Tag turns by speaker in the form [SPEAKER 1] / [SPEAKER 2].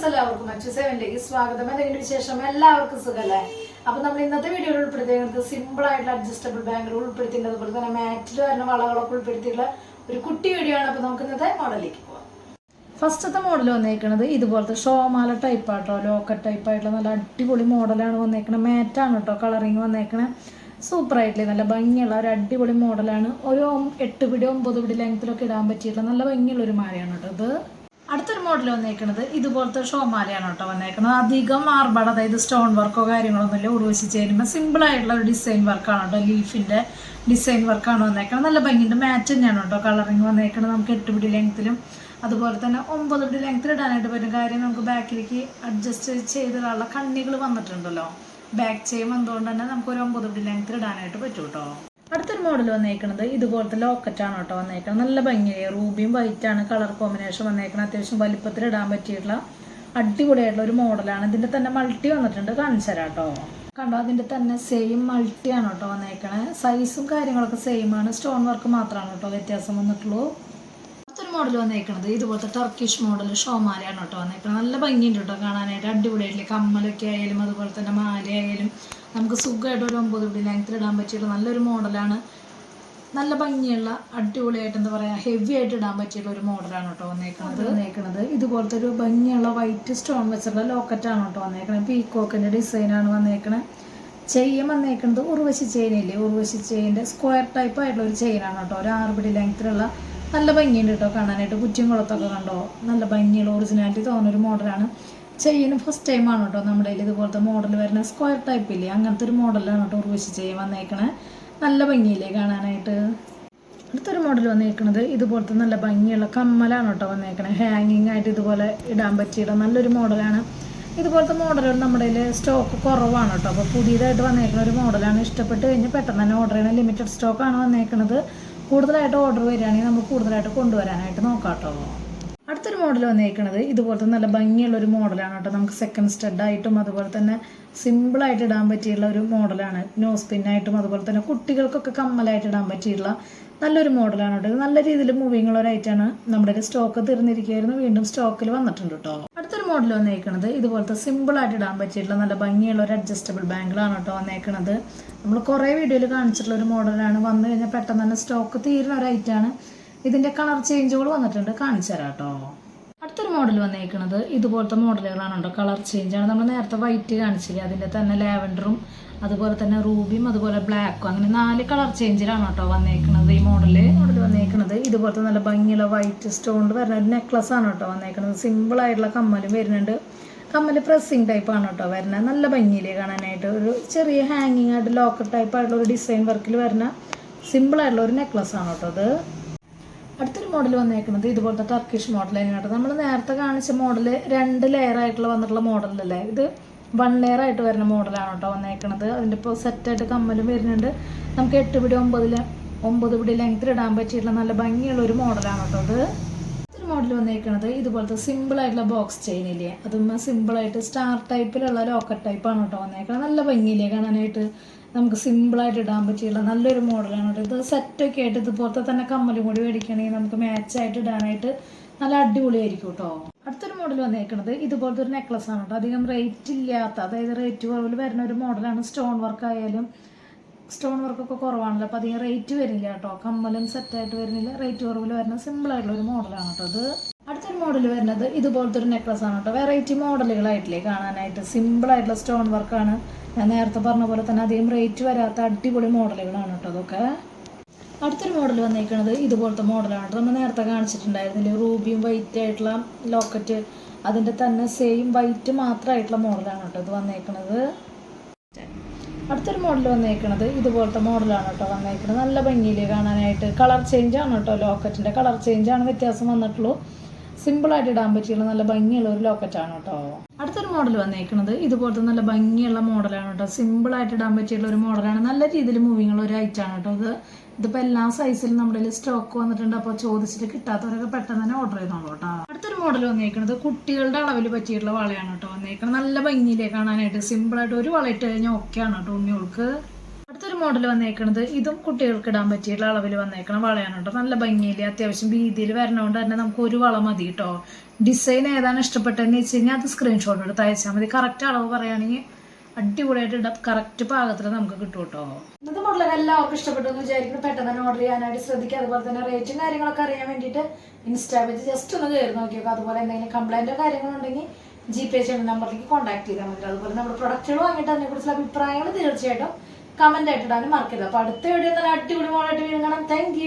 [SPEAKER 1] Friends എല്ലാവർക്കും മറ്റു സേവനിലേക്ക് സ്വാഗതം. എന്തെങ്കിലും വിശേഷം? എല്ലാവർക്കും സുഖല്ലേ? അപ്പൊ നമ്മൾ ഇന്നത്തെ വീഡിയോയിൽ ഉൾപ്പെടുത്തിയത് സിമ്പിൾ ആയിട്ടുള്ള അഡ്ജസ്റ്റബിൾ ബാങ്കിൽ ഉൾപ്പെടുത്തിയിട്ടുണ്ട് അതുപോലെ തന്നെ മാറ്റിൽ വരുന്ന വളകളൊക്കെ ഉൾപ്പെടുത്തിയിട്ടുള്ള ഒരു കുട്ടി വീഡിയോ ആണ്. അപ്പൊ നമുക്ക് ഇന്നത്തെ മോഡലിലേക്ക് പോവാം. ഫസ്റ്റത്തെ മോഡൽ വന്നേക്കണത് ഇതുപോലത്തെ ഷോമാല ടൈപ്പ് ആട്ടോ ലോക്കറ്റ് ടൈപ്പ് ആയിട്ടുള്ള നല്ല അടിപൊളി മോഡലാണ് വന്നേക്കുന്നത് മാറ്റാണ് കേട്ടോ കളറിങ് വന്നേക്കണേ സൂപ്പർ ആയിട്ടില്ലേ നല്ല ഭംഗിയുള്ള ഒരു അടിപൊളി മോഡലാണ് ഒരു എട്ട് പിടി ഒമ്പത് പിടി ലെങ്ത്തിലൊക്കെ ഇടാൻ പറ്റിയിട്ടുള്ള നല്ല ഭംഗിയുള്ള ഒരു മാലയാണ് കേട്ടോ ഇത്. അടുത്തൊരു മോഡൽ വന്നേക്കുന്നത് ഇതുപോലത്തെ ഷോമാലയാണ് കേട്ടോ വന്നേക്കുന്നത് അധികം മാർബാട് അതായത് സ്റ്റോൺ വർക്കോ കാര്യങ്ങളൊന്നുമില്ല. ഉടുവശി ചേരുമ്പോൾ സിമ്പിൾ ആയിട്ടുള്ള ഒരു ഡിസൈൻ വർക്കാണ് കേട്ടോ. ലീഫിന്റെ ഡിസൈൻ വർക്കാണ് വന്നേക്കുന്നത് നല്ല ഭംഗിന്റെ മാച്ച് തന്നെയാണ് കേട്ടോ കളറിങ് വന്നേക്കുന്നത് നമുക്ക് എട്ട് പിടി ലെങ്ത്തിലും അതുപോലെ തന്നെ ഒമ്പത് പിടി ലെങ്ത്തിൽ ഇടാനായിട്ട് പറ്റും കാര്യം നമുക്ക് ബാക്കിലേക്ക് അഡ്ജസ്റ്റ് ചെയ്തിട്ടുള്ള കണ്ണികൾ വന്നിട്ടുണ്ടല്ലോ. ബാക്ക് ചെയ്യുമ്പോൾ എന്തുകൊണ്ട് തന്നെ നമുക്ക് ഒരു ഒമ്പത് പിടി ലെങ്ത്തിൽ ഇടാനായിട്ട് പറ്റും കേട്ടോ. മോഡൽ വന്നേക്കണത് ഇതുപോലത്തെ ലോക്കറ്റ് ആണ് കേട്ടോ വന്നേക്കുന്നത് നല്ല ഭംഗിയായി. റൂബിയും വൈറ്റ് ആണ് കളർ കോമ്പിനേഷൻ വന്നേക്കുന്നത് അത്യാവശ്യം വലിപ്പത്തിൽ ഇടാൻ പറ്റിയിട്ടുള്ള അടിപൊളിയായിട്ടുള്ള ഒരു മോഡലാണ് ഇതിന്റെ തന്നെ മൾട്ടി വന്നിട്ടുണ്ട്. കാണിച്ചു തരാം കണ്ടോ? അതിന്റെ തന്നെ സെയിം മൾട്ടി ആണ് കേട്ടോ വന്നേക്കണേ സൈസും കാര്യങ്ങളൊക്കെ സെയിം ആണ്. സ്റ്റോൺ വർക്ക് മാത്രമാണ് കേട്ടോ വ്യത്യാസം വന്നിട്ടുള്ളൂ. അടുത്തൊരു മോഡൽ വന്നേക്കണത് ഇതുപോലത്തെ ടർക്കിഷ് മോഡൽ ഷോമാലയാണ് കേട്ടോ വന്നേക്കണത്. നല്ല ഭംഗിയുണ്ട് കേട്ടോ കാണാനായിട്ട്. അടിപൊളിയായിട്ടില്ലേ കമ്മലൊക്കെ ആയാലും അതുപോലെ തന്നെ മാലയായാലും നമുക്ക് സുഖമായിട്ട് ഒരു ഒമ്പത് പിടി ലെങ്ത്തിൽ ഇടാൻ പറ്റിയുള്ള നല്ലൊരു മോഡലാണ് നല്ല ഭംഗിയുള്ള അടിപൊളിയായിട്ട് എന്താ പറയുക ഹെവി ആയിട്ട് ഇടാൻ പറ്റിയുള്ള ഒരു മോഡലാണ് കേട്ടോ വന്നേക്കുന്നത് വന്നേക്കുന്നത് ഇതുപോലത്തെ ഒരു ഭംഗിയുള്ള വൈറ്റ് സ്റ്റോൺ വെച്ചിട്ടുള്ള ലോക്കറ്റാണ് കേട്ടോ വന്നേക്കണത്. പീക്കോക്കിന്റെ ഡിസൈനാണ് വന്നേക്കണത് ചെയിൻ വന്നേക്കുന്നത് ഉർവശി ചെയിനില്ലേ ഉർവശി ചെയിന്റെ സ്ക്വയർ ടൈപ്പ് ആയിട്ടുള്ള ഒരു ചെയിനാണ് കേട്ടോ. ഒരു ആറ് പിടി ലെങ്ത്തിലുള്ള നല്ല ഭംഗിയുണ്ട് കേട്ടോ കാണാനായിട്ട്. കുറ്റിയും കുളത്തൊക്കെ കണ്ടോ? നല്ല ഭംഗിയുള്ള ഒറിജിനാലിറ്റി തോന്നുന്ന ഒരു മോഡലാണ് ചെയിന് ഫസ്റ്റ് ടൈമാണ് കേട്ടോ നമ്മുടെ കയ്യിൽ ഇതുപോലത്തെ മോഡൽ വരുന്ന സ്ക്വയർ ടൈപ്പ് ഇല്ലേ? അങ്ങനത്തെ ഒരു മോഡലാണ് കേട്ടോ ഉർവശി ചെയ്യാൻ വന്നേക്കണേ. നല്ല ഭംഗിയില്ലേ കാണാനായിട്ട്? അടുത്തൊരു മോഡൽ വന്നേക്കണത് ഇതുപോലത്തെ നല്ല ഭംഗിയുള്ള കമ്മലാണ് കേട്ടോ വന്നേക്കണത് ഹാങ്ങിങ് ആയിട്ട് ഇതുപോലെ ഇടാൻ പറ്റിയുള്ള നല്ലൊരു മോഡലാണ് ഇതുപോലത്തെ മോഡലുകൾ നമ്മുടെ കയ്യിൽ സ്റ്റോക്ക് കുറവാണ് കേട്ടോ. അപ്പോൾ പുതിയതായിട്ട് വന്നേക്കുന്ന ഒരു മോഡലാണ് ഇഷ്ടപ്പെട്ട് കഴിഞ്ഞ് പെട്ടെന്ന് തന്നെ ഓർഡർ ചെയ്യണം. ലിമിറ്റഡ് സ്റ്റോക്കാണ് വന്നേക്കുന്നത് കൂടുതലായിട്ട് ഓർഡർ വരികയാണെങ്കിൽ നമുക്ക് കൂടുതലായിട്ട് കൊണ്ടുവരാനായിട്ട് നോക്കാം കേട്ടോ. മോഡൽ വന്നേക്കണത്. ഇതുപോലത്തെ നല്ല ഭംഗിയുള്ള ഒരു മോഡലാണ് കേട്ടോ. നമുക്ക് സെക്കൻഡ് സ്റ്റഡ് ആയിട്ടും അതുപോലെ തന്നെ സിമ്പിളായിട്ട് ഇടാൻ പറ്റിയുള്ള ഒരു മോഡലാണ് നോസ് പിന്നായിട്ടും അതുപോലെ തന്നെ കുട്ടികൾക്കൊക്കെ കമ്മലായിട്ട് ഇടാൻ പറ്റിയുള്ള നല്ലൊരു മോഡലാണ് കേട്ടോ. നല്ല രീതിയിൽ മൂവിങ് ഉള്ള ഒരു ഐറ്റാണ് നമ്മുടെ സ്റ്റോക്ക് തീർന്നിരിക്കുകയായിരുന്നു. വീണ്ടും സ്റ്റോക്കിൽ വന്നിട്ടുണ്ട് കേട്ടോ. അടുത്തൊരു മോഡൽ വന്നേക്കണത് ഇതുപോലത്തെ സിമ്പിളായിട്ട് ഇടാൻ പറ്റിയിട്ടുള്ള നല്ല ഭംഗിയുള്ള ഒരു അഡ്ജസ്റ്റബിൾ ബാങ്കിളാണ് കേട്ടോ വന്നേക്കണത്. നമ്മൾ കുറേ വീഡിയോയിൽ കാണിച്ചിട്ടുള്ള ഒരു മോഡലാണ് വന്നു കഴിഞ്ഞാൽ പെട്ടെന്ന് തന്നെ സ്റ്റോക്ക് തീരുന്ന ഒരു ഐറ്റാണ് ഇതിന്റെ കളർ ചേഞ്ചുകൾ വന്നിട്ടുണ്ട്. കാണിച്ചു തരാം കേട്ടോ. അടുത്തൊരു മോഡൽ വന്നേക്കുന്നത് ഇതുപോലത്തെ മോഡലുകളാണ് കേട്ടോ കളർ ആണ്. നമ്മൾ നേരത്തെ വൈറ്റ് കാണിച്ചില്ലേ? അതിന്റെ തന്നെ ലാവൻഡറും അതുപോലെ തന്നെ റൂബിയും അതുപോലെ ബ്ലാക്കും അങ്ങനെ നാല് കളർ ചേഞ്ചിലാണ് കേട്ടോ വന്നേക്കുന്നത് ഈ മോഡൽ മോഡൽ വന്നേക്കുന്നത് ഇതുപോലത്തെ നല്ല ഭംഗിയുള്ള വൈറ്റ് സ്റ്റോണിൽ വരുന്ന ഒരു നെക്ലസ് ആണ് കേട്ടോ വന്നേക്കുന്നത് സിമ്പിൾ ആയിട്ടുള്ള കമ്മലും വരുന്നുണ്ട്. കമ്മൽ പ്രസ്സിങ് ടൈപ്പ് ആണ് കേട്ടോ വരുന്നത് നല്ല ഭംഗിയിലേ കാണാനായിട്ട്. ഒരു ചെറിയ ഹാങ്ങിങ് ആയിട്ട് ലോക്കർ ടൈപ്പ് ആയിട്ടുള്ള ഒരു ഡിസൈൻ വർക്കിൽ വരുന്ന സിമ്പിൾ ആയിട്ടുള്ള ഒരു നെക്ലസ് ആണ് കേട്ടോ അത് അടുത്തൊരു മോഡൽ വന്നേക്കുന്നത് ഇതുപോലത്തെ ടർക്കിഷ് മോഡൽ തന്നെയാണ് നമ്മൾ നേരത്തെ കാണിച്ച മോഡൽ രണ്ട് ലെയർ ആയിട്ടുള്ള വന്നിട്ടുള്ള മോഡലല്ലേ ഇത് വൺ ലെയർ ആയിട്ട് വരുന്ന മോഡലാണ് കേട്ടോ വന്നേക്കുന്നത് അതിന്റെ ഇപ്പോൾ സെറ്റായിട്ട് കമ്മലും വരുന്നുണ്ട്. നമുക്ക് എട്ട് പിടി ഒമ്പതിൽ ഒമ്പത് പിടി ലെങ്ത്തിൽ ഇടാൻ പറ്റിയിട്ടുള്ള നല്ല ഭംഗിയുള്ള ഒരു മോഡലാണ് കേട്ടോ അത് ഒരു മോഡൽ വന്നേക്കുന്നത് ഇതുപോലത്തെ സിമ്പിൾ ആയിട്ടുള്ള ബോക്സ് ചെയിൻ ഇല്ലേ? അതും സിമ്പിൾ ആയിട്ട് സ്റ്റാർ ടൈപ്പിലുള്ള ലോക്കറ്റ് ടൈപ്പാണ് കേട്ടോ വന്നേക്കുന്നത് നല്ല ഭംഗിയില്ലേ കാണാനായിട്ട്? നമുക്ക് സിമ്പിളായിട്ട് ഇടാൻ പറ്റിയുള്ള നല്ലൊരു മോഡലാണ് കേട്ടോ. ഇത് സെറ്റൊക്കെ ആയിട്ട് ഇതുപോലത്തെ തന്നെ കമ്മലും കൂടി മേടിക്കണമെങ്കിൽ നമുക്ക് മാച്ചായിട്ട് ഇടാനായിട്ട് നല്ല അടിപൊളിയായിരിക്കും കേട്ടോ. അടുത്തൊരു മോഡൽ വന്നേക്കുന്നത് ഇതുപോലത്തെ ഒരു നെക്ലസ് ആണ് കേട്ടോ. അധികം റേറ്റ് ഇല്ലാത്ത അതായത് റേറ്റ് കുറവിൽ വരുന്ന ഒരു മോഡലാണ് സ്റ്റോൺ വർക്ക് ആയാലും സ്റ്റോൺ വർക്കൊക്കെ കുറവാണല്ലോ. അപ്പോൾ അധികം റേറ്റ് വരില്ല കേട്ടോ. കമ്മലും സെറ്റായിട്ട് വരുന്നില്ല. റേറ്റ് കുറവിൽ വരുന്ന സിമ്പിളായിട്ടുള്ള ഒരു മോഡലാണ് കേട്ടോ അടുത്തൊരു മോഡൽ വരുന്നത് ഇതുപോലത്തെ ഒരു നെക്ലസ് ആണ് കേട്ടോ. വെറൈറ്റി മോഡലുകളായിട്ടില്ലേ കാണാനായിട്ട്. സിമ്പിൾ ആയിട്ടുള്ള സ്റ്റോൺ വർക്കാണ് ഞാൻ നേരത്തെ പറഞ്ഞ പോലെ തന്നെ അധികം റേറ്റ് വരാത്ത അടിപൊളി മോഡലുകളാണ് കേട്ടോ അതൊക്കെ. അടുത്തൊരു മോഡൽ വന്നേക്കുന്നത് ഇതുപോലത്തെ മോഡലാണ് കേട്ടോ. നമ്മൾ നേരത്തെ കാണിച്ചിട്ടുണ്ടായിരുന്നില്ലേ റൂബിയും വൈറ്റ് ആയിട്ടുള്ള ലോക്കറ്റ് അതിന്റെ തന്നെ സെയിം വൈറ്റ് മാത്രമായിട്ടുള്ള മോഡലാണ് കേട്ടോ ഇത് വന്നേക്കുന്നത് അടുത്തൊരു മോഡൽ വന്നേക്കുന്നത് ഇതുപോലത്തെ മോഡലാണ് കേട്ടോ വന്നേക്കുന്നത് നല്ല ഭംഗിയിൽ കാണാനായിട്ട്. കളർ ചേഞ്ച് ആണ് കേട്ടോ ലോക്കറ്റിന്റെ കളർ ചേഞ്ച് ആണ് വ്യത്യാസം വന്നിട്ടുള്ളൂ. സിമ്പിളായിട്ട് ഇടാൻ പറ്റിയുള്ള നല്ല ഭംഗിയുള്ള ഒരു ലോക്കറ്റാണ് കേട്ടോ. അടുത്തൊരു മോഡൽ വന്നേക്കുന്നത് ഇതുപോലത്തെ നല്ല ഭംഗിയുള്ള മോഡലാണ് കേട്ടോ. സിമ്പിളായിട്ട് ഇടാൻ പറ്റിയുള്ള ഒരു മോഡലാണ്. നല്ല രീതിയിൽ മൂവിങ് ഉള്ള ഒരു ഐറ്റാണ് കേട്ടോ ഇത്. ഇതിപ്പോൾ എല്ലാ സൈസിലും നമ്മുടെ സ്റ്റോക്ക് വന്നിട്ടുണ്ട്. അപ്പോൾ ചോദിച്ചിട്ട് കിട്ടാത്തവരൊക്കെ പെട്ടെന്ന് തന്നെ ഓർഡർ ചെയ്തോളൂ കേട്ടോ. അടുത്തൊരു മോഡൽ വന്നേക്കുന്നത് കുട്ടികളുടെ അളവിൽ പറ്റിയിട്ടുള്ള വളയാണ് കേട്ടോ വന്നേക്കുന്നത് നല്ല ഭംഗിയിലേ കാണാനായിട്ട് സിമ്പിളായിട്ട് ഒരു വള ഇട്ട് കഴിഞ്ഞാൽ ആണ് കേട്ടോ ഉണ്ണികൾക്ക്. അടുത്തൊരു മോഡൽ വന്നേക്കണത് ഇതും കുട്ടികൾക്ക് ഇടാൻ പറ്റിയിട്ടുള്ള അളവിൽ വന്നേക്കണ. വളയാണ് കേട്ടോ. നല്ല ഭംഗിയിൽ അത്യാവശ്യം വീതിയിൽ വരണോണ്ട് തന്നെ നമുക്ക് ഒരു വള മതി കേട്ടോ. ഡിസൈൻ ഏതാണ് ഇഷ്ടപ്പെട്ടതെന്ന് വെച്ച് കഴിഞ്ഞാൽ അത് സ്ക്രീൻഷോട്ട് എടുത്ത് അയച്ചാൽ മതി. കറക്റ്റ് അളവ് പറയുകയാണെങ്കിൽ അടിപൊളിയായിട്ട് ഇടാം. കറക്റ്റ് പാകത്തിൽ നമുക്ക് കിട്ടും കേട്ടോ. ഇന്നത്തെ മോഡൽ എല്ലാവർക്കും ഇഷ്ടപ്പെട്ടു എന്ന് വിചാരിക്കുന്നു. പെട്ടെന്ന് ഓർഡർ ചെയ്യാനായിട്ട് ശ്രദ്ധിക്കുക അതുപോലെ തന്നെ റേറ്റും കാര്യങ്ങളൊക്കെ അറിയാൻ വേണ്ടിയിട്ട് ഇൻസ്റ്റാ പേജ് ജസ്റ്റ് ഒന്ന് കയറി നോക്കിയൊക്കെ. അതുപോലെ എന്തെങ്കിലും കംപ്ലൈന്റോ കാര്യങ്ങളുണ്ടെങ്കിൽ ജി പേ ചെയ്യുന്ന നമ്പറിലേക്ക് കോൺടാക്ട് ചെയ്താൽ മതി. അതുപോലെ നമ്മുടെ പ്രൊഡക്റ്റുകൾ വാങ്ങിയിട്ട് അതിനെക്കുറിച്ചുള്ള അഭിപ്രായങ്ങൾ തീർച്ചയായിട്ടും കമന്റ് ആയിട്ടിടാനും മറക്കരുത്. അപ്പൊ അടുത്ത വീഡിയോ നല്ല അടിപൊളി മോഡായിട്ട് വീണ്ടും കാണാം. താങ്ക്